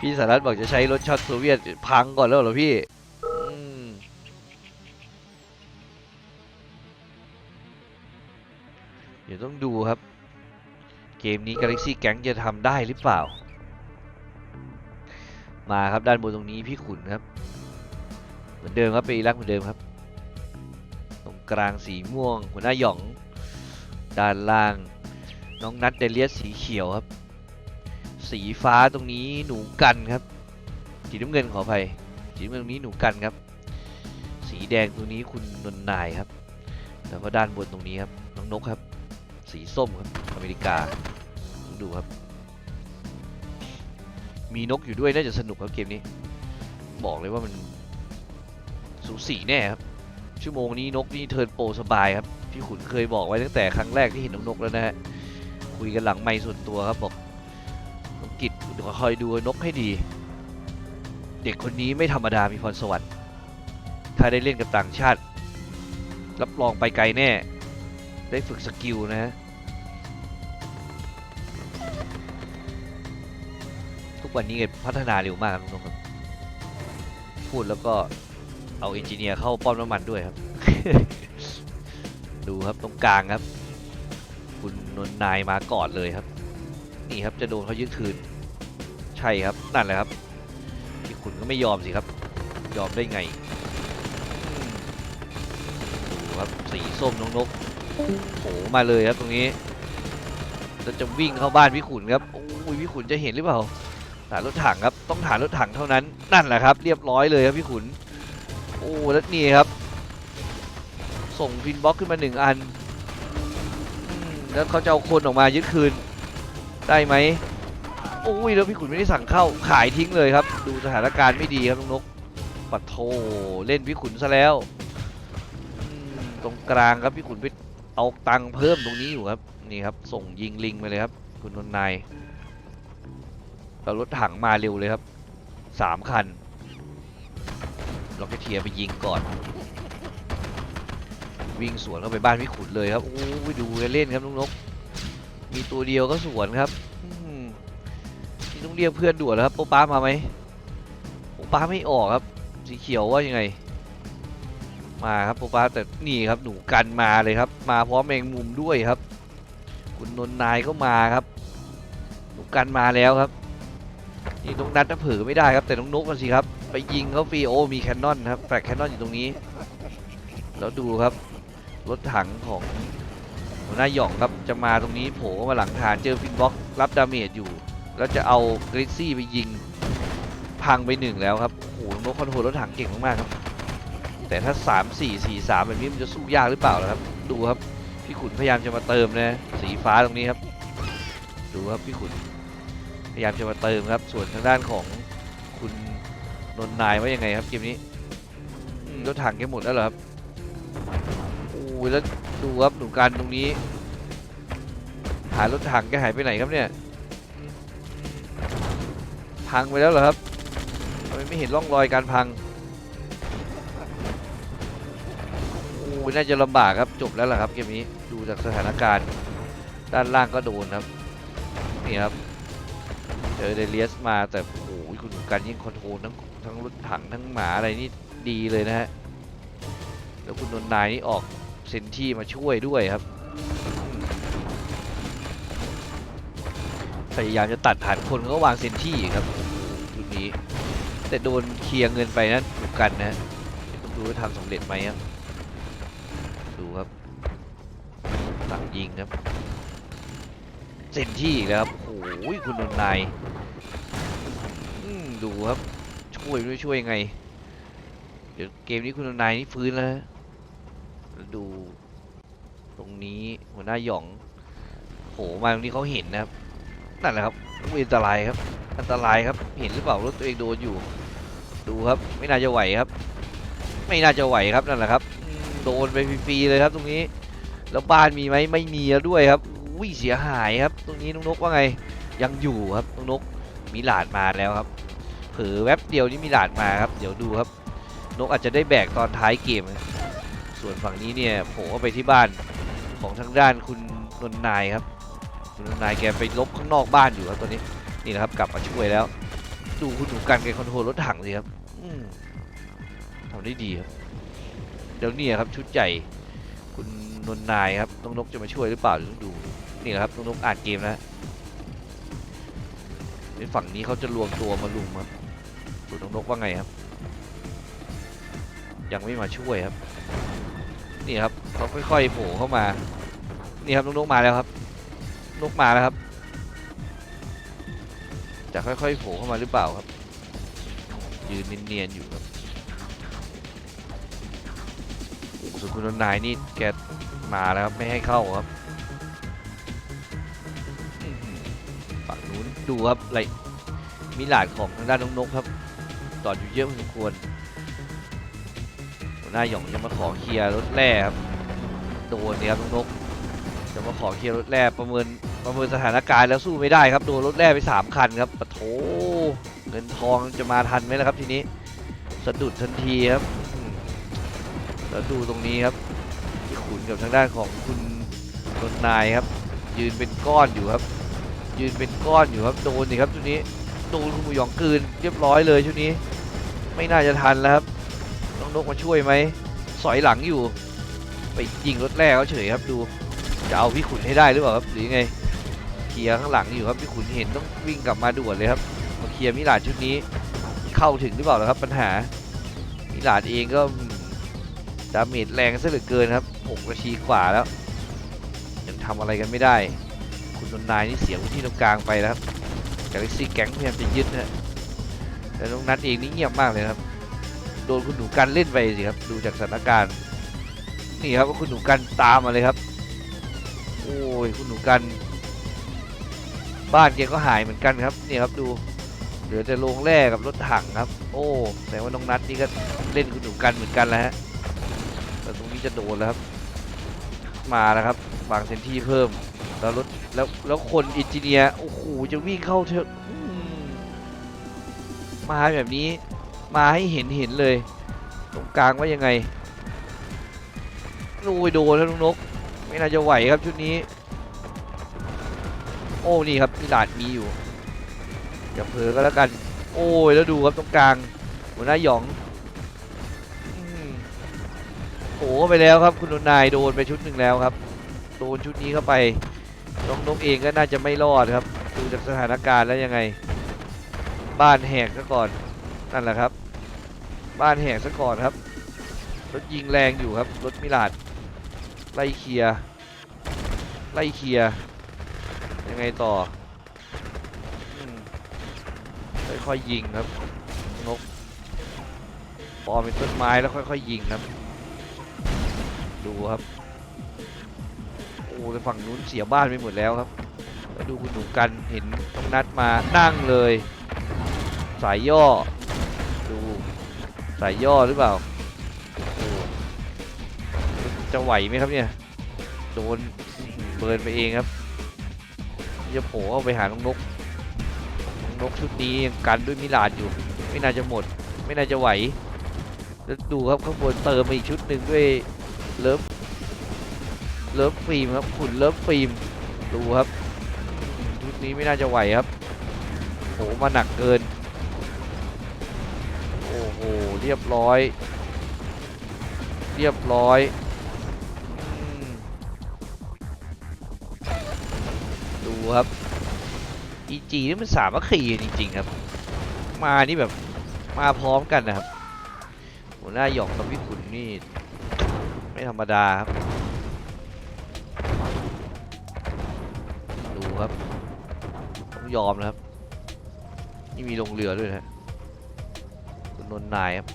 พี่สารัตบอกจะใช้รถช็อตโซเวียตพังก่อนแล้วเหรอพี่เดี๋ยวต้องดูครับ เกมนี้ Galaxy Gang จะทำได้หรือเปล่า มาครับด้านบนตรงนี้พี่ขุนครับ เหมือนเดิมครับเป็นอีรักเหมือนเดิมครับ ตรงกลางสีม่วง หัวหน้าหยอง ด้านล่าง น้องนัทเดเลียสสีเขียวครับ สีฟ้าตรงนี้หนูกันครับ สีน้ำเงินขออภัยสีน้ำเงินตรงนี้หนูกันครับ สีแดงตรงนี้คุณนนนายครับ แล้วก็ด้านบนตรงนี้ครับน้องนกครับ สีส้มครับอเมริกาดูครับ มีนกอยู่ด้วยน่าจะสนุกครับเกมนี้ บอกเลยว่ามันสูสีแน่ครับชั่วโมงนี้นกนี่เทิร์นโปรสบายครับพี่ขุนเคยบอกไว้ตั้งแต่ครั้งแรกที่เห็นน้องนกแล้วนะฮะคุยกันหลังไม่ส่วนตัวครับบอก คอยดูนกให้ดี เด็กคนนี้ไม่ธรรมดามีพรสวรรค์ถ้าได้เล่นกับต่างชาติ รับรองไปไกลแน่ ได้ฝึกสกิลนะ ทุกวันนี้พัฒนาเร็วมากครับน้องครับ พูดแล้วก็เอาเอนจิเนียร์เข้าป้อมน้ำมันด้วยครับ ดูครับตรงกลางครับ คุณนนนายมาก่อนเลยครับ นี่ครับจะโดนเขายึดคืน ใช่ครับนั่นแหละครับที่คุณก็ไม่ยอมสิครับ ยอมได้ไงดูครับสีส้มน้องนกโผลมาเลยครับตรงนี้แล้วจะวิ่งเข้าบ้านพี่ขุนครับโอ้ยพี่ขุนจะเห็นหรือเปล่าฐานรถถังครับต้องฐานรถถังเท่านั้นนั่นแหละครับ เรียบร้อยเลยครับพี่ขุนโอ้แล้วนี่ครับ ส่งพินบ็อกขึ้นมาหนึ่งอันแล้วเขาจะเอาคนออกมายึดคืนได้ไหม อ้ยแล้วพี่ขุนไม่ได้สั่งเข้าขายทิ้งเลยครับ ดูสถานการณ์ไม่ดีครับน้องนกปัดโทเล่นพี่ขุนซะแล้วตรงกลางครับพี่ขุนไปเอาตังค์เพิ่มตรงนี้อยู่ครับนี่ครับ ส่งยิงลิงไปเลยครับ คุณนนนายเรารถถังมาเร็วเลยครับสามคันเราก็เทียไปยิงก่อน วิ่งสวนเข้าไปบ้านพี่ขุนเลยครับโอ้ยดูเล่นครับน้องนก มีตัวเดียวก็สวนครับ นี่ต้องเรียกเพื่อนด่วนแล้วครับโป๊ป้ามาไหมโป๊ป้าไม่ออกครับ สีเขียวว่ายังไง มาครับโป๊ป้าแต่นี่ครับหนูกันมาเลยครับ มาพร้อมแมงมุมด้วยครับ คุณนนท์นายก็มาครับ หนูกันมาแล้วครับ นี่ตรงนัดถ้าเผลอไม่ได้ครับแต่น้องนกมันสิครับ ไปยิงเขาฟรีโอมีแคนนอนครับแฟกแคนนอนอยู่ตรงนี้ แล้วดูครับรถถังของหัวหน้าหย่องครับจะมาตรงนี้โผล่มาหลังฐานเจอฟินบ็อกรับดาเมจอยู่ แล้วจะเอากริซซี่ไปยิงพังไปหนึ่งแล้วครับโอ้โหนกคอนโทรลรถถังเก่งมากๆครับ แต่ถ้า 3 4 4 3แบบนี้มันจะสู้ยากหรือเปล่าล่ะครับ ดูครับพี่ขุนพยายามจะมาเติมนะสีฟ้าตรงนี้ครับ ดูครับพี่ขุนพยายามจะมาเติมครับ ส่วนทางด้านของคุณนนนายว่ายังไงครับเกมนี้รถถังแกหมดแล้วเหรอครับโอ้แล้วดูครับหนูการตรงนี้ หารถถังแกหายไปไหนครับเนี่ย พังไปแล้วเหรอครับทำไมไม่เห็นร่องรอยการพังโอ้ยน่าจะลำบากครับจบแล้วล่ะครับเกมนี้ดูจากสถานการณ์ ด้านล่างก็โดนครับนี่ครับเจอเดเลียสมาแต่โอ้โหคุณการยิงคอนโทรลทั้งทั้งรถถังทั้งหมาอะไรนี่ดีเลยนะฮะแล้วคุณนนนายนี่ออกเซนที่มาช่วยด้วยครับ พยายามจะตัดผ่านคนก็วางเซนที่ครับจุดนี้ แต่โดนเคลียร์เงินไปนั้นถูกกันนะดูว่าทำสำเร็จไหมครับดูครับสั่งยิงครับเซนที่แล้วครับโอ้ยคุณนนนายดูครับช่วยด้วยช่วยยังไง เดี๋ยวเกมนี้คุณนายนี่ฟื้นแล้วนะแล้วดูตรงนี้หัวหน้าหยองโผล่มาตรงนี้เขาเห็นนะครับ นั่นแหละครับอันตรายครับ อันตรายครับ เห็นหรือเปล่ารถตัวเองโดนอยู่ ดูครับ ไม่น่าจะไหวครับ ไม่น่าจะไหวครับนั่นแหละครับ โดนไปฟรีๆเลยครับ ตรงนี้ แล้วบ้านมีไหมไม่มีแล้วด้วยครับอุ้ยเสียหายครับ ตรงนี้น้องนกว่าไง ยังอยู่ครับน้องนกมีหลาดมาแล้วครับ เผลอแวบเดียวนี่มีหลาดมาครับ เดี๋ยวดูครับ นกอาจจะได้แบกตอนท้ายเกม ส่วนฝั่งนี้เนี่ยโผล่เข้าไปที่บ้านของทางด้านคุณนนนายครับ คุณนายแกไปลบข้างนอกบ้านอยู่ครับตอนนี้นี่นะครับกลับมาช่วยแล้ว ดูคุณหนูกันแกคอนโทรลรถถังสิครับทำได้ดีครับเดี๋ยวนี่ครับชุดใหญ่คุณนนนายครับน้องนกจะมาช่วยหรือเปล่าเดี๋ยวต้องดูนี่นะครับน้องนกอ่านเกมนะในฝั่งนี้เขาจะรวมตัวมาลุมครับดูน้องนกว่าไงครับ ยังไม่มาช่วยครับ นี่ครับเขาค่อยๆโผล่เข้ามา นี่ครับน้องนกมาแล้วครับ นกมาแล้วครับ จะค่อยๆโผล่เข้ามาหรือเปล่าครับ ยืนเนียนๆอยู่ครับส่วนคุณนายนี่แกมาแล้วครับ ไม่ให้เข้าครับฝั่งนู้นดูครับไรมีหลาดของทางด้านน้องนกครับต่ออยู่เยอะพอสมควรหัวหน้าหยองจะมาขอเคลียร์รถแร่ครับโดนเนี่ยครับน้องนกจะมาขอเคลียร์รถแร่ประเมิน ประเมินสถานการณ์แล้วสู้ไม่ได้ครับโดนรถแร่ไปสามคันครับปะโถเงินทองจะมาทันไหมล่ะครับทีนี้สะดุดทันทีครับแล้วดูตรงนี้ครับพี่ขุนกับทางด้านของคุณนนนายครับ ยืนเป็นก้อนอยู่ครับ ยืนเป็นก้อนอยู่ครับโดนนี่ครับชุดนี้โดนคุณหมูหยองกืนเรียบร้อยเลยชุดนี้ ไม่น่าจะทันแล้วครับน้องนกมาช่วยไหมสอยหลังอยู่ ไปยิงรถแร่เขาเฉยครับดูจะเอาพี่ขุนให้ได้หรือเปล่าครับหรือไง ลียร์ข้างหลังอยู่ครับพี่ขุนเห็นต้องวิ่งกลับมาด่วนเลยครับมาเคลียร์มิลาดชุดนี้เข้าถึงหรือเปล่าครับ ปัญหามิลาดเองก็ดาเมจแรงซะเหลือเกินครับหกนาทีกว่าแล้วยังทำอะไรกันไม่ได้ คุณนนายนี่เสียพื้นที่ตรงกลางไปแล้วครับกาแล็กซี่แก๊งพยายามจะยึดนะแต่น้องนัทเองนี่เงียบมากเลยครับ โดนคุณหนูกันเล่นไปสิครับ ดูจากสถานการณ์นี่ครับว่าคุณหนูกันตามมาเลยครับ โอ้ยคุณหนูกัน บ้านแกก็หายเหมือนกันครับเนี่ยครับดูเหลือแต่โรงแร่กับรถถังครับ โอ้แต่ว่าน้องนัทนี่ก็เล่นคุณหนูกันเหมือนกันแล้วฮะแต่ตรงนี้จะโดนแล้วครับ มาแล้วครับวางเซนที่เพิ่มแล้วรถแล้วแล้วคนอินจิเนียร์โอ้โหจะวิ่งเข้าเถอะมาแบบนี้ มาให้เห็นเห็นเลย ตรงกลางว่ายังไงโอ้ยโดนแล้วลุงนก ไม่น่าจะไหวครับชุดนี้ อ้นี่ครับมีหลาดมีอยู่อย่าเผลอก็แล้วกัน โอ้ยแล้วดูครับตรงกลาง หัวหน้าหยองอโอ้ไปแล้วครับคุณนนายโดนไปชุดหนึ่งแล้วครับ โดนชุดนี้เข้าไปน้องนกเองก็น่าจะไม่รอดครับดูจากสถานการณ์แล้วยังไง บ้านแหกซะก่อนนั่นแหละครับ บ้านแหกซะก่อนครับรถยิงแรงอยู่ครับรถมิลาดไล่เคลียร์ไล่เคลียร์ ยังไงต่ออืมค่อยๆยิงครับนกปอมเป็นต้นไม้แล้วค่อยๆยิงครับ ดูครับโอ้แต่ฝั่งนู้นเสียบ้านไปหมดแล้วครับแล้วดูคุณหนูกันเห็นต้องนัดมานั่งเลย สายย่อ ดูสายย่อหรือเปล่าจะไหวไหมครับเนี่ยโดนเบิร์นไปเองครับ จะโผล่เข้าไปหาน้องนกน้องนกชุดนี้ยังกันด้วยมิลาดอยู่ ไม่น่าจะหมด ไม่น่าจะไหว แล้วดูครับข้างบนเติมมาอีกชุดหนึ่งด้วยเลิฟเลิฟฟิล์มครับขุนเลิฟฟิล์มดูครับ ชุดนี้ไม่น่าจะไหวครับโหมาหนักเกิน โอ้โหเรียบร้อย เรียบร้อย ครับ EG นี่มันสามัคคีจริงๆครับ มานี่แบบมาพร้อมกันนะครับหัวหน้าหยองกับพี่ขุนนี่ ไม่ธรรมดาครับดูครับต้องยอมนะครับ นี่มีลงเรือด้วยนะคุณนนนายครับ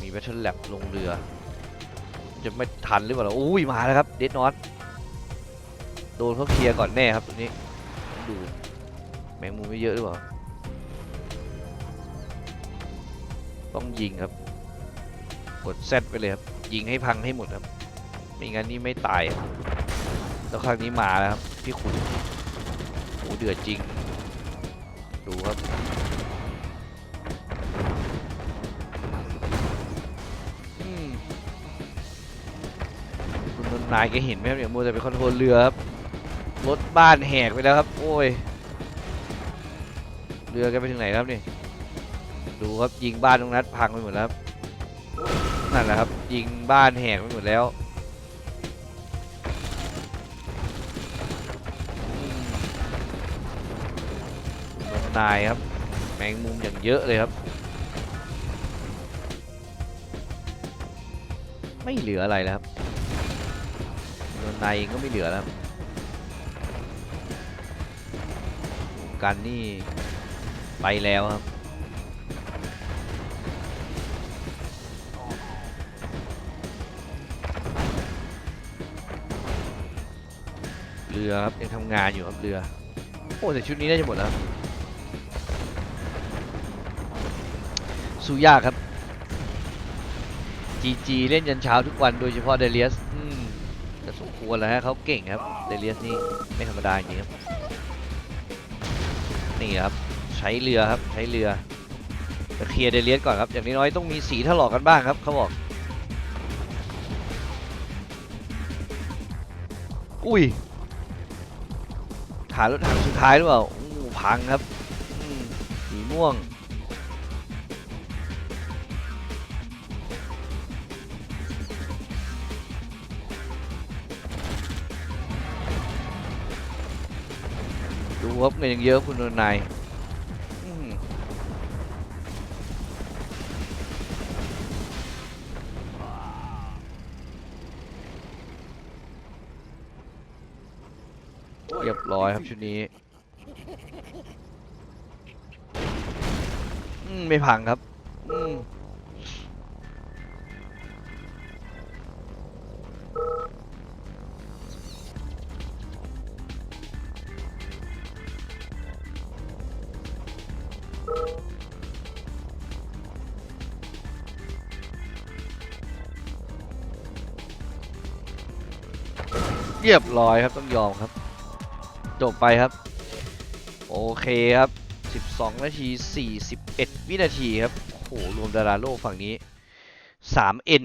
มีแบทเทิลแลบลงเรือ จะไม่ทันหรือเปล่าอุ้ยมาแล้วครับเดดนอตโดนเขาเคลียร์ก่อนแน่ครับตรงนี้ ดู แมงมุมไม่เยอะหรือเปล่า ต้องยิงครับ กดเซตไปเลยครับ ยิงให้พังให้หมดครับ ไม่งั้นนี่ไม่ตาย แล้วครั้งนี้มาแล้วครับ พี่ขุนโอ้เดือดจริง ดูครับอืมคุณนนท์นายแกเห็นไหมครับเนี่ยมัวแต่ไปคอนโทรลเรือครับ รถบ้านแหกไปแล้วครับ โอ้ย เรือกันไปถึงไหนครับนี่ ดูครับยิงบ้านตรงนั้นพังไปหมดแล้วครับนั่นแหละครับ ยิงบ้านแหกไปหมดแล้วนายครับ แมงมุมอย่างเยอะเลยครับ ไม่เหลืออะไรแล้วครับนายเองก็ไม่เหลือแล้ว กันนี่ไปแล้วครับ เรือครับยังทำงานอยู่ครับเรือ โอ้แต่ชุดนี้น่าจะหมดแล้วสู้ยากครับ GG เล่นยันเช้าทุกวันโดยเฉพาะเดเลียสอืมแต่สมควรแล้วฮะเขาเก่งครับเดเลียสนี่ไม่ธรรมดาจริงครับ นี่ครับใช้เรือครับใช้เรือจะเคลียร์เดเลียสก่อนครับอย่างน้อยๆต้องมีสีถลอกกันบ้างครับเขาบอกอุ้ยฐานรถถังสุดท้ายหรือเปล่าพังครับมสีม่วง ดูครับเงินยังเยอะคุณนนายเรียบร้อยครับชุดนี้ไม่พังครับ อืม รียบร้อยครับต้องยอมครับ จบไปครับ โอเคครับ 12 นาที 41 วินาทีครับโอ้โหรวมดาราโลกฝั่งนี้ 3N